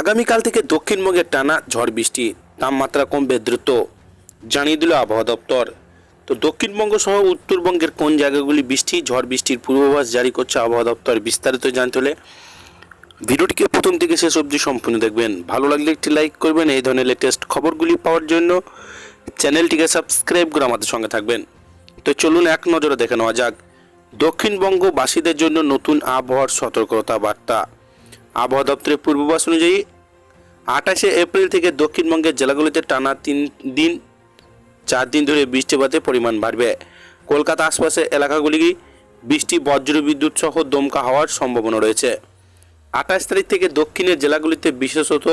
আগামীকাল থেকে দক্ষিণবঙ্গে টানা ঝড় বৃষ্টি। তাপমাত্রা কমবে দ্রুত, জানিয়ে দিল আবহাওয়া দপ্তর। তো দক্ষিণবঙ্গ সহ উত্তরবঙ্গের কোন জায়গাগুলি বৃষ্টি, ঝড় বৃষ্টির পূর্বাভাস জারি করছে আবহাওয়া দপ্তর বিস্তারিত জানতে হলে ভিডিওটিকে প্রথম থেকে শেষ অবধি সম্পূর্ণ দেখবেন। ভালো লাগলে একটি লাইক করবেন, এই ধরনের লেটেস্ট খবরগুলি পাওয়ার জন্য চ্যানেলটিকে সাবস্ক্রাইব করে আমাদের সঙ্গে থাকবেন। তো চলুন এক নজরে দেখে নেওয়া যাক। দক্ষিণবঙ্গবাসীদের জন্য নতুন আবহাওয়ার সতর্কতা বার্তা। আবহাওয়া দপ্তরের পূর্বাভাস অনুযায়ী আঠাশে এপ্রিল থেকে দক্ষিণবঙ্গের জেলাগুলিতে টানা তিন দিন, চার দিন ধরে বৃষ্টিপাতের পরিমাণ বাড়বে। কলকাতা আশপাশের এলাকাগুলি বৃষ্টি বজ্র বিদ্যুৎ সহ দমকা হওয়ার সম্ভাবনা রয়েছে। আঠাশ তারিখ থেকে দক্ষিণের জেলাগুলিতে বিশেষত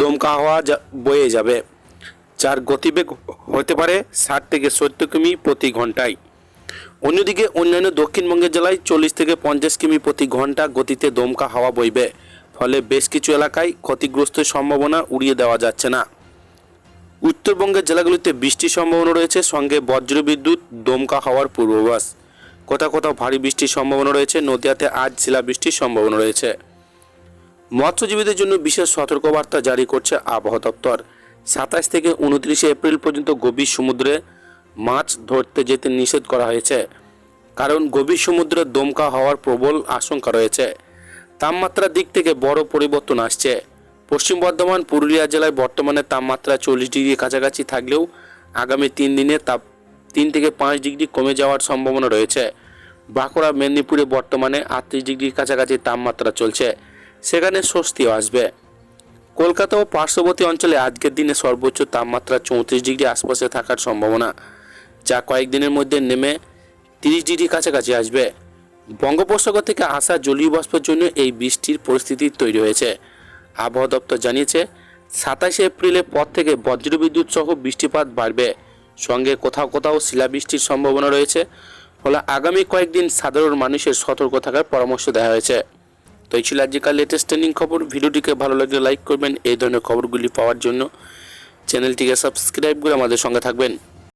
দমকা হওয়া বয়ে যাবে, যার গতিবেগ হতে পারে ষাট থেকে সত্তর কিমি প্রতি ঘন্টায়। অন্যদিকে অন্যান্য দক্ষিণবঙ্গের জেলায় চল্লিশ থেকে পঞ্চাশ কিমি প্রতি ঘণ্টা গতিতে দমকা হাওয়া বইবে। ফলে বেশ কিছু এলাকায় ক্ষতিগ্রস্তের সম্ভাবনা উড়িয়ে দেওয়া যাচ্ছে না। উত্তরবঙ্গের জেলাগুলিতে বৃষ্টির সম্ভাবনা রয়েছে, সঙ্গে বজ্রবিদ্যুৎ, দমকা হওয়ার পূর্বাভাস। কোথাও কোথাও ভারী বৃষ্টির সম্ভাবনা রয়েছে, নদিয়াতে আজ শিলাবৃষ্টির সম্ভাবনা রয়েছে। মৎস্যজীবীদের জন্য বিশেষ সতর্কবার্তা জারি করছে আবহাওয়া দপ্তর। সাতাশ থেকে উনত্রিশে এপ্রিল পর্যন্ত গভীর সমুদ্রে মাছ ধরতে যেতে নিষেধ করা হয়েছে। কারণ গভীর সমুদ্রে দমকা হওয়ার প্রবল আশঙ্কা রয়েছে। তাপমাত্রার দিক থেকে বড় পরিবর্তন আসছে। পশ্চিম বর্ধমান, পুরুলিয়া জেলায় বর্তমানে তাপমাত্রা চল্লিশ ডিগ্রি কাছাকাছি থাকলেও আগামী তিন দিনে তাপ তিন থেকে পাঁচ ডিগ্রি কমে যাওয়ার সম্ভাবনা রয়েছে। বাঁকুড়া, মেদিনীপুরে বর্তমানে আটত্রিশ ডিগ্রির কাছাকাছি তাপমাত্রা চলছে। সেখানে স্বস্তিও আসবে। কলকাতা ও পার্শ্ববর্তী অঞ্চলে আজকের দিনে সর্বোচ্চ তাপমাত্রা চৌত্রিশ ডিগ্রি আশপাশে থাকার সম্ভাবনা, যা কয়েকদিনের মধ্যে নেমে তিরিশ ডিগ্রি কাছাকাছি আসবে। বঙ্গোপসাগর থেকে আসা জলীয় বাষ্পের জন্য এই বৃষ্টির পরিস্থিতি তৈরি হয়েছে। আবহাওয়া দপ্তর জানিয়েছে সাতাশে এপ্রিলের পর থেকে বজ্রবিদ্যুৎ সহ বৃষ্টিপাত বাড়বে। সঙ্গে কোথাও কোথাও শিলাবৃষ্টির সম্ভাবনা রয়েছে, ফলে আগামী কয়েকদিন সাধারণ মানুষের সতর্ক থাকার পরামর্শ দেওয়া হয়েছে। তো এই ছিল আজকাল লেটেস্ট ট্রেন্ডিং খবর। ভিডিওটিকে ভালো লাগলে লাইক করবেন। এই ধরনের খবরগুলি পাওয়ার জন্য চ্যানেলটিকে সাবস্ক্রাইব করে আমাদের সঙ্গে থাকবেন।